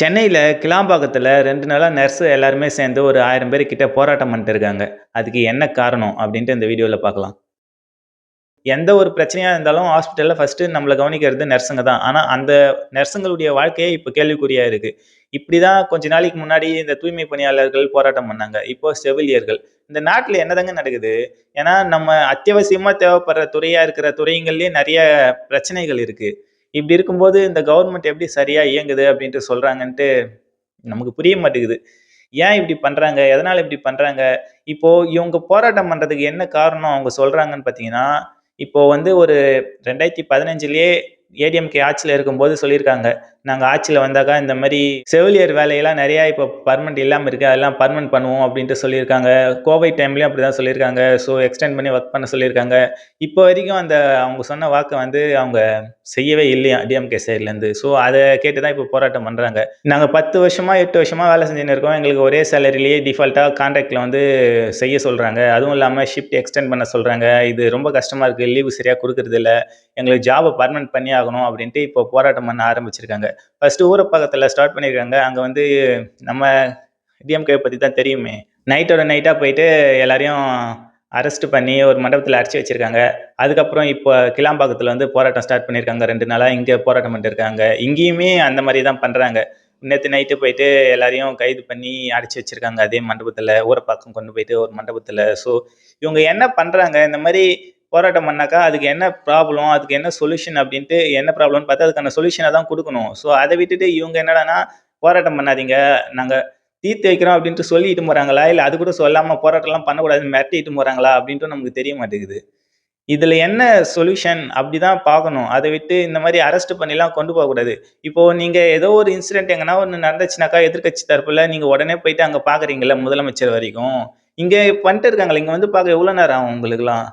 சென்னையில் கிளாம்பாக்கத்தில் ரெண்டு நாளாக நர்ஸு எல்லாருமே சேர்ந்து ஒரு ஆயிரம் பேர் கிட்ட போராட்டம் பண்ணிட்டு இருக்காங்க. அதுக்கு என்ன காரணம்? அப்படின்ட்டு இந்த வீடியோவில் பார்க்கலாம். எந்த ஒரு பிரச்சனையாக இருந்தாலும் ஹாஸ்பிட்டலில் ஃபர்ஸ்ட்டு நம்மளை கவனிக்கிறது நர்ஸுங்க தான். ஆனால் அந்த நர்ஸுங்களுடைய வாழ்க்கையே இப்போ கேள்விக்குறியாக இருக்குது இப்படி தான் கொஞ்ச நாளைக்கு முன்னாடி இந்த தூய்மை பணியாளர்கள் போராட்டம் பண்ணாங்க. இப்போ செவிலியர்கள். இந்த நாட்டில் என்னதாங்க நடக்குது? ஏன்னா, நம்ம அத்தியாவசியமாக தேவைப்படுற துறையாக இருக்கிற துறைங்கள்லேயே நிறைய பிரச்சனைகள் இருக்குது இப்படி இருக்கும்போது இந்த கவர்மெண்ட் எப்படி சரியாக இயங்குது அப்படின்ட்டு சொல்கிறாங்கன்ட்டு நமக்கு புரிய மாட்டேங்குது. ஏன் இப்படி பண்ணுறாங்க எதனால் இப்படி பண்ணுறாங்க இப்போது இவங்க போராட்டம் பண்ணுறதுக்கு என்ன காரணம் அவங்க சொல்கிறாங்கன்னு பார்த்தீங்கன்னா, இப்போ வந்து ஒரு 2015லயே ஏடிஎம்கே ஆட்சியில் இருக்கும்போது சொல்லியிருக்காங்க. நாங்கள் ஆட்சியில் வந்தாக்கா இந்த மாதிரி செவிலியர் வேலையெல்லாம் நிறையா இப்போ பர்மனெண்ட் இல்லாமல் இருக்குது அதெல்லாம் பர்மனெண்ட் பண்ணுவோம் அப்படின்ட்டு சொல்லியிருக்காங்க. கோவிட் அப்படி தான் சொல்லியிருக்காங்க. ஸோ எக்ஸ்டெண்ட் பண்ணி ஒர்க் பண்ண சொல்லியிருக்காங்க. இப்போ வரைக்கும் அந்த அவங்க சொன்ன வாக்கை வந்து அவங்க செய்யவே இல்லையா டிஎம்கே சைட்லேருந்து. ஸோ அதை கேட்டு தான் இப்போ போராட்டம் பண்ணுறாங்க நாங்கள் பத்து வருஷமாக எட்டு வருஷமாக வேலை செஞ்சுன்னு இருக்கோம். எங்களுக்கு ஒரே சேலரிலேயே டிஃபால்ட்டாக கான்ட்ராக்டில் வந்து செய்ய சொல்கிறாங்க அதுவும் இல்லாமல் ஷிஃப்ட் எக்ஸ்டெண்ட் பண்ண சொல்கிறாங்க இது ரொம்ப கஷ்டமாக இருக்குது லீவு சரியாக கொடுக்குறது இல்லை எங்களுக்கு ஜாபை பர்மனெண்ட் பண்ணியே ஆகணும் அப்படின்ட்டு இப்போ போராட்டம் பண்ண ஆரம்பிச்சிருக்காங்க. ஃபர்ஸ்ட்டு ஊரப்பாக்கத்துல ஸ்டார்ட் பண்ணியிருக்காங்க. அங்கே வந்து நம்ம டிஎம்கே பற்றி தான் தெரியுமே. நைட்டோட நைட்டாக போயிட்டு எல்லாரையும் அரெஸ்ட் பண்ணி ஒரு மண்டபத்தில் அடிச்சு வச்சுருக்காங்க அதுக்கப்புறம் இப்போ கிளாம்பாக்கத்தில் வந்து போராட்டம் ஸ்டார்ட் பண்ணியிருக்காங்க ரெண்டு நாளாக இங்கே போராட்டம் பண்ணிருக்காங்க இங்கேயுமே அந்த மாதிரி தான் பண்ணுறாங்க நேற்று நைட்டு போயிட்டு எல்லாரையும் கைது பண்ணி அடைச்சி வச்சிருக்காங்க. அதே மண்டபத்தில் ஊரை பக்கம் கொண்டு போயிட்டு ஒரு மண்டபத்தில் ஸோ இவங்க என்ன பண்ணுறாங்க இந்த மாதிரி போராட்டம் பண்ணாக்கா அதுக்கு என்ன ப்ராப்ளம்? அதுக்கு என்ன சொல்யூஷன் அப்படின்ட்டு என்ன ப்ராப்ளம்னு பார்த்தா அதுக்கான சொல்யூஷனை தான் கொடுக்கணும் ஸோ அதை விட்டுட்டு இவங்க என்னடான்னா, போராட்டம் பண்ணாதீங்க. நாங்கள் தீர்த்து வைக்கிறோம் அப்படின்ட்டு சொல்லிட்டு போகிறாங்களா இல்லை அது கூட சொல்லாமல் போராட்டம்லாம் பண்ணக்கூடாதுன்னு மிரட்டிட்டு போகிறாங்களா அப்படின்ட்டு நமக்கு தெரிய மாட்டேங்குது. இதில் என்ன சொல்யூஷன்? அப்படிதான் பார்க்கணும். அதை விட்டு இந்த மாதிரி அரெஸ்ட் பண்ணிலாம் கொண்டு போகக்கூடாது. இப்போது நீங்கள் ஏதோ ஒரு இன்சிடென்ட் எங்கன்னா ஒன்று நடந்துச்சுனாக்கா, எதிர்க்கட்சி தரப்பில் நீங்கள் உடனே போயிட்டு அங்கே பார்க்குறீங்களே முதலமைச்சர் வரைக்கும். இங்கே பண்ணிட்டு இருக்காங்களே இங்கே வந்து பார்க்க எவ்வளோ நேரம் ஆகும் உங்களுக்குலாம்?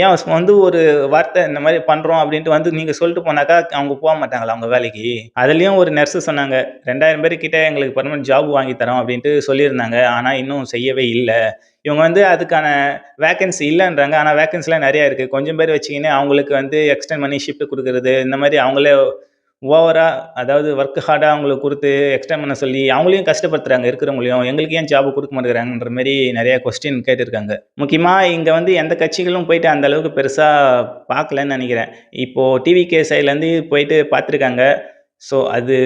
ஏன் வந்து ஒரு வார்த்தை இந்த மாதிரி பண்ணுறோம் அப்படின்ட்டு வந்து நீங்கள் சொல்லிட்டு போனாக்கா அவங்க போக மாட்டாங்களா அவங்க வேலைக்கு? அதுலேயும் ஒரு நர்ஸு சொன்னாங்க. 2000 பேர் கிட்டே எங்களுக்கு பர்மனெண்ட் ஜாப் வாங்கி தரோம் அப்படின்ட்டு சொல்லியிருந்தாங்க. ஆனால் இன்னும் செய்யவே இல்லை இவங்க வந்து அதுக்கான வேக்கன்சி இல்லைன்றாங்க ஆனால் வேக்கன்சிலாம் நிறையா இருக்குது கொஞ்சம் பேர் வச்சுக்கின்னு அவங்களுக்கு வந்து எக்ஸ்டெண்ட் பண்ணி ஷிஃப்ட் கொடுக்குறது இந்த மாதிரி அவங்களே ஓவராக அதாவது ஒர்க் ஹார்டாக அவங்களுக்கு கொடுத்து எக்ஸ்ட்ரா பண்ண சொல்லி அவங்களையும் கஷ்டப்படுத்துகிறாங்க இருக்கிறவங்களையும். எங்களுக்கு ஏன் ஜாப் கொடுக்க மாட்டேங்கிறாங்கன்ற மாரி நிறையா கொஸ்டின் கேட்டிருக்காங்க. முக்கியமாக இங்கே வந்து எந்த கட்சிகளும் போயிட்டு அந்த அளவுக்கு பெருசாக பார்க்கலன்னு நினைக்கிறேன் இப்போது டிவி கே சைட்லேருந்து போயிட்டு பார்த்துருக்காங்க. ஸோ அது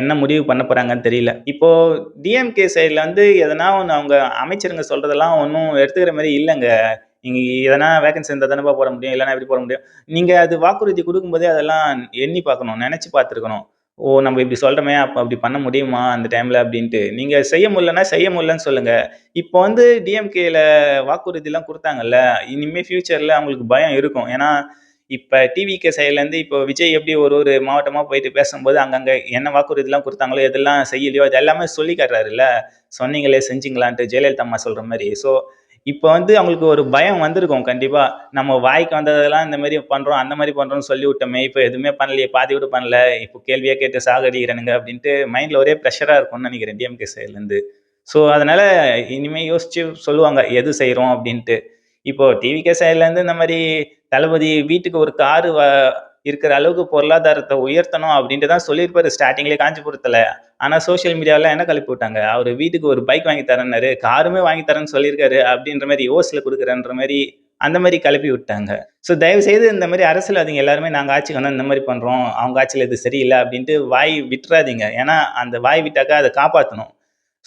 என்ன முடிவு பண்ண போகிறாங்கன்னு தெரியல. இப்போது டிஎம்கே சைடில் வந்து எதனா ஒன்று அவங்க அமைச்சருங்க சொல்கிறதெல்லாம் ஒன்றும் எடுத்துக்கிற மாதிரி இல்லைங்க நீங்கள் எதனா வேகன்சி இருந்தால் தானேப்பா போட முடியும். இல்லைன்னா எப்படி போட முடியும்? நீங்கள் அது வாக்குறுதி கொடுக்கும்போதே அதெல்லாம் எண்ணி பார்க்கணும். நினச்சி பார்த்துருக்கணும். ஓ! நம்ம இப்படி சொல்கிறோமே அப்போ அப்படி பண்ண முடியுமா அந்த டைமில் அப்படின்ட்டு. நீங்கள் செய்ய முடியலன்னா செய்ய முடியலன்னு சொல்லுங்கள் இப்போ வந்து டிஎம்கேல வாக்குறுதிலாம் கொடுத்தாங்கல்ல இனிமேல் ஃப்யூச்சரில் அவங்களுக்கு பயம் இருக்கும். ஏன்னா, இப்போ டிவிகே சைட்லேருந்து இப்போ விஜய் எப்படி ஒரு ஒரு மாவட்டமாக போயிட்டு பேசும்போது அங்கங்கே என்ன வாக்குறுதிலாம் கொடுத்தாங்களோ எதெல்லாம் செய்யலையோ அது எல்லாமே சொல்லி காட்டுறாருல்ல. சொன்னீங்களே செஞ்சிங்களான்ட்டு ஜெயலலிதா அம்மா சொல்கிற மாதிரி ஸோ இப்போ வந்து அவங்களுக்கு ஒரு பயம் வந்திருக்கும் கண்டிப்பாக நம்ம வாய்க்கு வந்ததெல்லாம் இந்த மாதிரி பண்ணுறோம் அந்த மாதிரி பண்ணுறோம்னு சொல்லி விட்டோமே. இப்போ எதுவுமே பண்ணலையே, பாதி கூட பண்ணல. இப்போ கேள்வியாக கேட்டு சாகடிக்கிறானுங்க அப்படின்ட்டு மைண்டில் ஒரே ப்ரெஷராக இருக்கும்னு நினைக்கிறேன் டிஎம்கே சைட்லேருந்து. ஸோ அதனால் இனிமேல் யோசிச்சு சொல்லுவாங்க. எது செய்கிறோம் அப்படின்ட்டு. இப்போது டிவிகே சைட்லேருந்து இந்த மாதிரி தளபதி வீட்டுக்கு ஒரு காரு வ இருக்கிற அளவுக்கு பொருளாதாரத்தை உயர்த்தணும் அப்படின்ட்டு தான் சொல்லியிருப்பாரு ஸ்டார்டிங்லேயே காஞ்சிபுரத்தில் ஆனால் சோஷியல் மீடியாவில் என்ன கழிப்பு விட்டாங்க? அவர் வீட்டுக்கு ஒரு பைக் வாங்கி தரேன்னாரு. காருமே வாங்கி தரேன்னு சொல்லியிருக்காரு அப்படின்ற மாதிரி யோசில் கொடுக்குறன்ற மாதிரி அந்த மாதிரி கிளப்பி விட்டாங்க. ஸோ தயவு செய்து இந்த மாரி அரசியல்வாதிங்க எல்லாருமே நாங்கள் ஆட்சிக்கு வந்தால் இந்த மாதிரி பண்ணுறோம் அவங்க ஆட்சியில் இது சரியில்லை அப்படின்ட்டு வாய் விட்டுறாதீங்க. ஏன்னா அந்த வாய் விட்டாக்கா அதை காப்பாற்றணும்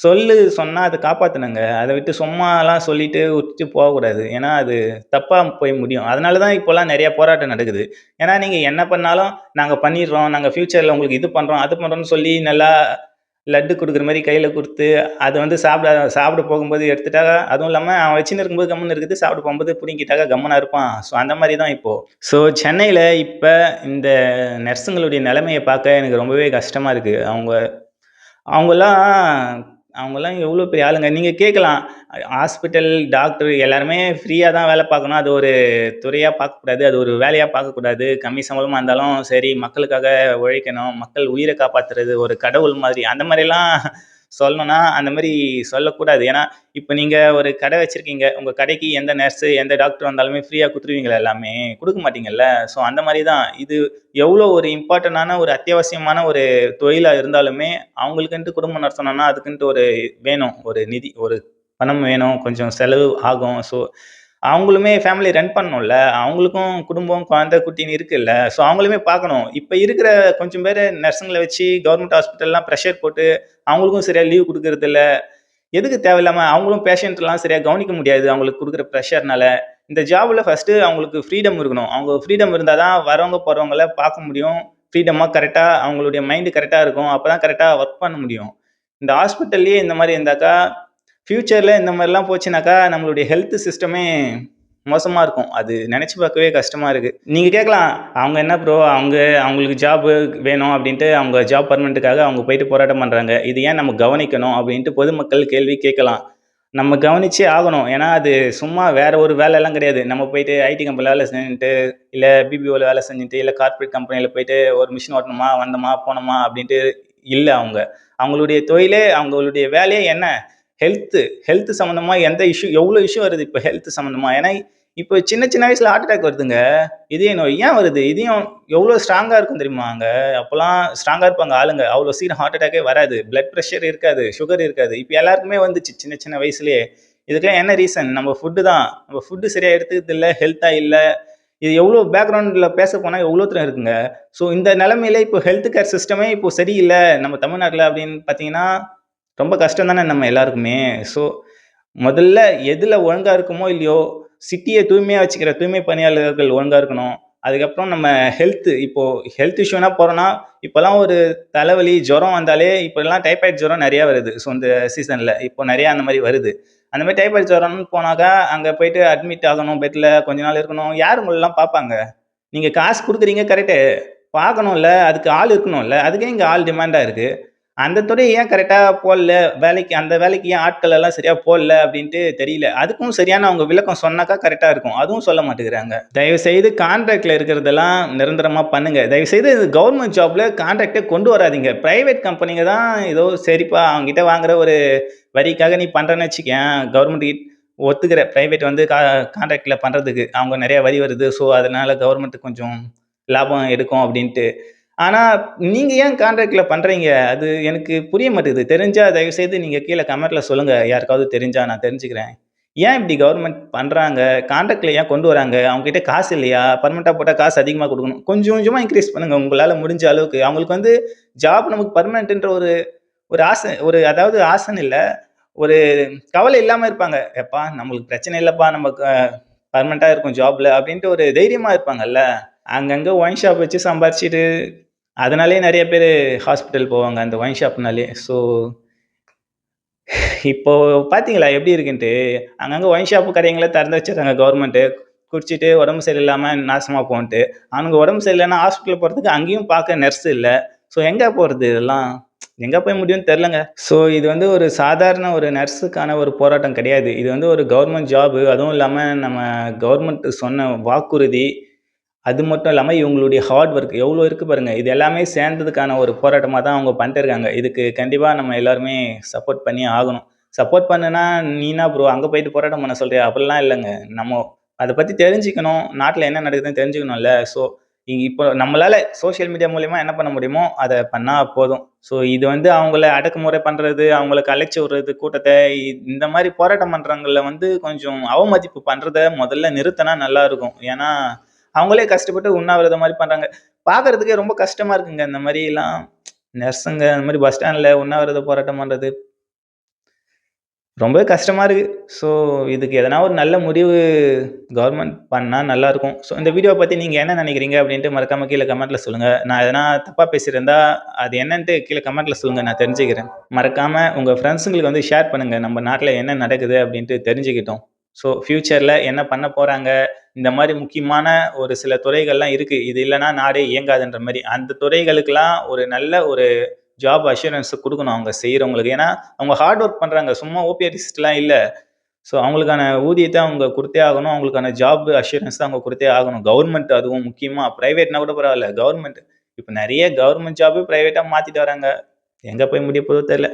சொல்லு சொன்னால் அதை காப்பாற்றணுங்க அதை விட்டு சும்மாலாம் சொல்லிட்டு விட்டு போகக்கூடாது. ஏன்னா அது தப்பாக போய் முடியும். அதனால தான் இப்போல்லாம் நிறையா போராட்டம் நடக்குது. ஏன்னா நீங்கள் என்ன பண்ணாலும் நாங்கள் பண்ணிடுறோம். நாங்கள் ஃப்யூச்சரில் உங்களுக்கு இது பண்ணுறோம் அது பண்ணுறோம்னு சொல்லி நல்லா லட்டு கொடுக்குற மாதிரி கையில் கொடுத்து அதை வந்து சாப்பிட சாப்பிட போகும்போது எடுத்துட்டா அதுவும் இல்லாமல் அவன் வச்சுன்னு இருக்கும்போது கம்முனு இருக்குது. சாப்பிட போகும்போது பிடிங்கிட்டாக்கா கம்மனாக இருப்பான். ஸோ அந்த மாதிரி தான் இப்போது ஸோ சென்னையில் இப்போ இந்த நர்ஸுங்களுடைய நிலைமையை பார்க்க எனக்கு ரொம்பவே கஷ்டமாக இருக்குது அவங்க அவங்களாம் அவங்கெல்லாம் எவ்வளோ பெரிய ஆளுங்க. நீங்கள் கேட்கலாம். ஹாஸ்பிட்டல், டாக்டர் எல்லாருமே ஃப்ரீயாக தான் வேலை பார்க்கணும். அது ஒரு துறையாக பார்க்கக்கூடாது. அது ஒரு வேலையாக பார்க்கக்கூடாது. கம்மி சம்பளமாக இருந்தாலும் சரி, மக்களுக்காக உழைக்கணும். மக்கள் உயிரை காப்பாற்றுறது ஒரு கடவுள் மாதிரி அந்த மாதிரிலாம் சொல்லணும்னா அந்த மாதிரி சொல்லக்கூடாது. ஏன்னா இப்போ நீங்கள் ஒரு கடை வச்சுருக்கீங்க. உங்கள் கடைக்கு எந்த நர்ஸு எந்த டாக்டர் வந்தாலுமே ஃப்ரீயாக கொடுத்துருவீங்களா எல்லாமே? கொடுக்க மாட்டீங்கல்ல. ஸோ அந்த மாதிரி தான். இது எவ்வளோ ஒரு இம்பார்ட்டண்டான ஒரு அத்தியாவசியமான ஒரு தொழிலாக இருந்தாலுமே அவங்களுக்குன்ட்டு குடும்பம் நடத்தணும்னா அதுக்குன்ட்டு ஒரு வேணும். ஒரு நிதி ஒரு பணம் வேணும். கொஞ்சம் செலவு ஆகும். ஸோ அவங்களுமே ஃபேமிலி ரன் பண்ணணும்ல. அவங்களுக்கும் குடும்பம் குழந்தை குட்டின்னு இருக்குல்ல. ஸோ அவங்களுமே பார்க்கணும். இப்போ இருக்கிற கொஞ்சம் பேர் நர்ஸுங்களை வச்சு கவர்மெண்ட் ஹாஸ்பிட்டல்லாம் ப்ரெஷர் போட்டு அவங்களுக்கும் சரியாக லீவ் கொடுக்கறது இல்லை எதுக்கு தேவையில்லாமல் அவங்களும் பேஷண்ட்லாம் சரியாக கவனிக்க முடியாது அவங்களுக்கு கொடுக்குற ப்ரெஷர்னால இந்த ஜாபில் ஃபஸ்ட்டு அவங்களுக்கு ஃப்ரீடம் இருக்கணும். அவங்க ஃப்ரீடம் இருந்தால் தான் வரவங்க போகிறவங்கள பார்க்க முடியும். ஃப்ரீடமாக கரெக்டாக அவங்களுடைய மைண்டு கரெக்டாக இருக்கும். அப்போ தான் கரெக்டாக ஒர்க் பண்ண முடியும். இந்த ஹாஸ்பிட்டல்லையே இந்த மாதிரி இருந்தாக்கா ஃப்யூச்சரில் இந்த மாதிரிலாம் போச்சுனாக்கா நம்மளுடைய ஹெல்த் சிஸ்டமே மோசமாக இருக்கும். அது நினச்சி பார்க்கவே கஷ்டமாக இருக்குது நீங்கள் கேட்கலாம் அவங்க என்ன ப்ரோ அவங்க அவங்களுக்கு ஜாப் வேணும் அப்படின்ட்டு அவங்க ஜாப் பர்மனெண்ட்டுக்காக அவங்க போயிட்டு போராட்டம் பண்ணுறாங்க இது ஏன் நம்ம கவனிக்கணும் அப்படின்ட்டு பொதுமக்கள் கேள்வி கேட்கலாம். நம்ம கவனிச்சே ஆகணும். ஏன்னா அது சும்மா வேற ஒரு வேலையெல்லாம் கிடையாது. நம்ம போயிட்டு ஐடி கம்பெனியில் வேலை செஞ்சுட்டு இல்லை பிபிஓவில் வேலை செஞ்சுட்டு இல்லை கார்ப்பரேட் கம்பெனியில் போயிட்டு ஒரு மிஷின் ஓட்டணுமா வந்தோமா போனோமா அப்படின்ட்டு இல்லை அவங்க. அவங்களுடைய தொழிலே அவங்களுடைய வேலையே என்ன? ஹெல்த்து ஹெல்த் சம்மந்தமாக எந்த இஷ்யூ எவ்வளோ இஷ்யூ வருது இப்போ ஹெல்த் சம்மந்தமாக ஏன்னா இப்போ சின்ன சின்ன வயசில் ஹார்ட் அட்டாக் வருதுங்க. இதய நோய் ஏன் வருது? இதையும் எவ்வளோ ஸ்ட்ராங்காக இருக்கும் தெரியுமா அங்கே? அப்போல்லாம் ஸ்ட்ராங்காக இருப்பாங்க ஆளுங்க. அவ்வளோ சீக்கிரம் ஹார்ட் அட்டாக்கே வராது. பிளட் ப்ரெஷர் இருக்காது சுகர் இருக்காது. இப்போ எல்லாருக்குமே வந்துச்சு சின்ன சின்ன வயசுலேயே. இதுக்கெல்லாம் என்ன ரீசன் நம்ம ஃபுட்டு தான். நம்ம ஃபுட்டு சரியாக எடுத்துக்கிறது இல்லை ஹெல்த்தாக இல்லை. இது எவ்வளோ பேக்ரவுண்டில் பேச போனால் எவ்வளோ தூரம் இருக்குங்க? ஸோ இந்த நிலமையில இப்போ ஹெல்த் கேர் சிஸ்டமே இப்போ சரியில்லை. நம்ம தமிழ்நாட்டில் அப்படின்னு பார்த்தீங்கன்னா ரொம்ப கஷ்டம் தானே நம்ம எல்லாருக்குமே. ஸோ முதல்ல எதில் ஒழுங்காக இருக்குமோ இல்லையோ சிட்டியை தூய்மையாக வச்சுக்கிற தூய்மை பணியாளர்கள் ஒழுங்காக இருக்கணும். அதுக்கப்புறம் நம்ம ஹெல்த்து இப்போது ஹெல்த் இஷ்யூனா போகிறோன்னா இப்போல்லாம் ஒரு தலைவலி ஜுரம் வந்தாலே இப்போல்லாம் டைபாய்ட் ஜுரம் நிறையா வருது. ஸோ இந்த சீசனில் இப்போ நிறையா அந்த மாதிரி வருது. அந்த மாதிரி டைஃபாய்ட் ஜுரம்னு போனாக்கா அங்கே போயிட்டு அட்மிட் ஆகணும் பெட்டில் கொஞ்ச நாள் இருக்கணும். யார் உங்களெலாம் பார்ப்பாங்க? நீங்கள் காசு கொடுக்குறீங்க கரெக்டு பார்க்கணும்ல அதுக்கு ஆள் இருக்கணும்ல. அதுக்கே இங்கே ஆள் டிமாண்டாக இருக்குது அந்த துறை ஏன் கரெக்டாக போடல? வேலைக்கு அந்த வேலைக்கு ஏன் ஆட்கள் எல்லாம் சரியாக போடல அப்படின்ட்டு தெரியல. அதுக்கும் சரியான அவங்க விளக்கம் சொன்னாக்கா கரெக்டாக இருக்கும். அதுவும் சொல்ல மாட்டேங்கிறாங்க. தயவு செய்து கான்ட்ராக்டில் இருக்கிறதெல்லாம் நிரந்தரமாக பண்ணுங்க. தயவு செய்து கவர்மெண்ட் ஜாப்ல கான்ட்ராக்டே கொண்டு வராதீங்க. ப்ரைவேட் கம்பெனிங்க தான் ஏதோ சரிப்பா அவங்ககிட்ட வாங்குற ஒரு வரிக்காக நீ பண்ணுறேன்னு வச்சுக்கேன் கவர்மெண்ட் ஒத்துக்கிற ப்ரைவேட் வந்து கா கான்ட்ராக்டில் பண்ணுறதுக்கு அவங்க நிறையா வரி வருது. ஸோ அதனால கவர்மெண்ட்டு கொஞ்சம் லாபம் எடுக்கும் அப்படின்ட்டு. ஆனால் நீங்கள் ஏன் கான்ட்ராக்டில் பண்ணுறீங்க அது எனக்கு புரிய மாட்டேது தெரிஞ்சால் தயவுசெய்து நீங்கள் கீழே கமெண்ட்டில் சொல்லுங்கள் யாருக்காவது தெரிஞ்சால் நான் தெரிஞ்சுக்கிறேன். ஏன் இப்படி கவர்மெண்ட் பண்ணுறாங்க கான்ட்ராக்டில் ஏன் கொண்டு வராங்க? அவங்ககிட்ட காசு இல்லையா? பர்மனெண்ட்டாக போட்டால் காசு அதிகமாக கொடுக்கணும். கொஞ்சம் கொஞ்சமாக இன்க்ரீஸ் பண்ணுங்கள் உங்களால் முடிஞ்ச அளவுக்கு. அவங்களுக்கு வந்து ஜாப் நமக்கு பர்மனெண்ட்டுன்ற ஒரு ஒரு ஆசை ஒரு அதாவது ஆசைன்னு இல்லை. ஒரு கவலை இல்லாமல் இருப்பாங்க. எப்பா நம்மளுக்கு பிரச்சனை இல்லைப்பா. நம்ம பர்மனெண்ட்டாக இருக்கும் ஜாப்ல அப்படின்ட்டு ஒரு தைரியமாக இருப்பாங்கல்ல. அங்கங்கே ஒயின் ஷாப் வச்சு சம்பாரிச்சிட்டு அதனாலே நிறைய பேர் ஹாஸ்பிட்டல் போவாங்க அந்த ஒயின் ஷாப்னாலே ஸோ இப்போ பார்த்தீங்களா எப்படி இருக்குன்ட்டு? அங்கங்கே ஒயின் ஷாப்பு கடைங்களை திறந்து வச்சுருக்காங்க கவர்மெண்ட்டு குடிச்சிட்டு உடம்பு சரியில்லாமல் நாசமாக போன்ட்டு அவனுக்கு உடம்பு சரியில்லைன்னா ஹாஸ்பிட்டல் போகிறதுக்கு அங்கேயும் பார்க்க நர்ஸ் இல்லை. ஸோ எங்கே போகிறது இதெல்லாம்? எங்கே போய் முடியும்னு தெரிலங்க ஸோ இது வந்து ஒரு சாதாரண ஒரு நர்ஸுக்கான ஒரு போராட்டம் கிடையாது. இது வந்து ஒரு கவர்மெண்ட் ஜாபு அதுவும் இல்லாமல் நம்ம கவர்மெண்ட் சொன்ன வாக்குறுதி அது மட்டும் இல்லாமல் இவங்களுடைய ஹார்ட் ஒர்க் எவ்வளோ இருக்குது பாருங்கள் இது எல்லாமே சேர்ந்ததுக்கான ஒரு போராட்டமாக தான் அவங்க பண்ணிட்டு இருக்காங்க இதுக்கு கண்டிப்பாக நம்ம எல்லாருமே சப்போர்ட் பண்ணி ஆகணும். சப்போர்ட் பண்ணுனா நீனா ப்ரோ அங்கே போயிட்டு போராட்டம் பண்ண சொல்கிறியா அப்படிலாம் இல்லைங்க. நம்ம அதை பற்றி தெரிஞ்சுக்கணும். நாட்டில் என்ன நடக்குதுன்னு தெரிஞ்சுக்கணும்ல. ஸோ இப்போ நம்மளால் சோஷியல் மீடியா மூலயமா என்ன பண்ண முடியுமோ அதை பண்ணால் போதும். ஸோ இது வந்து அவங்கள அடக்குமுறை பண்ணுறது அவங்கள கலைச்சி விடுறது கூட்டத்தை இந்த மாதிரி போராட்டம் பண்ணுறவங்கள வந்து கொஞ்சம் அவமதிப்பு பண்ணுறத முதல்ல நிறுத்தினா நல்லாயிருக்கும் ஏன்னா அவங்களே கஷ்டப்பட்டு உண்ணாவிரதம் மாதிரி பண்ணுறாங்க பார்க்கறதுக்கே ரொம்ப கஷ்டமாக இருக்குங்க. இந்த மாதிரிலாம் நர்ஸுங்க அந்த மாதிரி பஸ் ஸ்டாண்டில் உண்ணாவிரத போராட்டம் பண்ணுறது ரொம்பவே கஷ்டமாக இருக்குது ஸோ இதுக்கு எதனா ஒரு நல்ல முடிவு கவர்மெண்ட் பண்ணால் நல்லாயிருக்கும் ஸோ இந்த வீடியோவை பற்றி நீங்கள் என்ன நினைக்கிறீங்க அப்படின்ட்டு மறக்காமல் கீழே கமெண்ட்டில் சொல்லுங்கள் நான் எதனா தப்பாக பேசியிருந்தா அது என்னன்ட்டு கீழே கமெண்ட்டில் சொல்லுங்கள் நான் தெரிஞ்சுக்கிறேன். மறக்காமல் உங்கள் ஃப்ரெண்ட்ஸுங்களுக்கு வந்து ஷேர் பண்ணுங்கள் நம்ம நாட்டில் என்ன நடக்குது அப்படின்ட்டு தெரிஞ்சுக்கிட்டோம். ஸோ ஃப்யூச்சரில் என்ன பண்ண போகிறாங்க இந்த மாதிரி முக்கியமான ஒரு சில துறைகள்லாம் இருக்குது இது இல்லைன்னா நாடே இயங்காதுன்ற மாதிரி. அந்த துறைகளுக்கெல்லாம் ஒரு நல்ல ஒரு ஜாப் அஷூரன்ஸ் கொடுக்கணும் அவங்க செய்கிறவங்களுக்கு ஏன்னா அவங்க ஹார்ட் ஒர்க் பண்ணுறாங்க சும்மா ஓபிஆர்டிஸ்ட்லாம் இல்லை. ஸோ அவங்களுக்கான ஊதியத்தை அவங்க கொடுத்தே ஆகணும். அவங்களுக்கான ஜாப் அஷூரன்ஸ் தான் அவங்க கொடுத்தே ஆகணும். கவர்மெண்ட் அதுவும் முக்கியமாக ப்ரைவேட்னா கூட பரவாயில்ல. கவர்மெண்ட் இப்போ நிறைய கவர்மெண்ட் ஜாப்பு ப்ரைவேட்டாக மாற்றிட்டு வராங்க. எங்கே போய் முடிய போதோ தெரியல.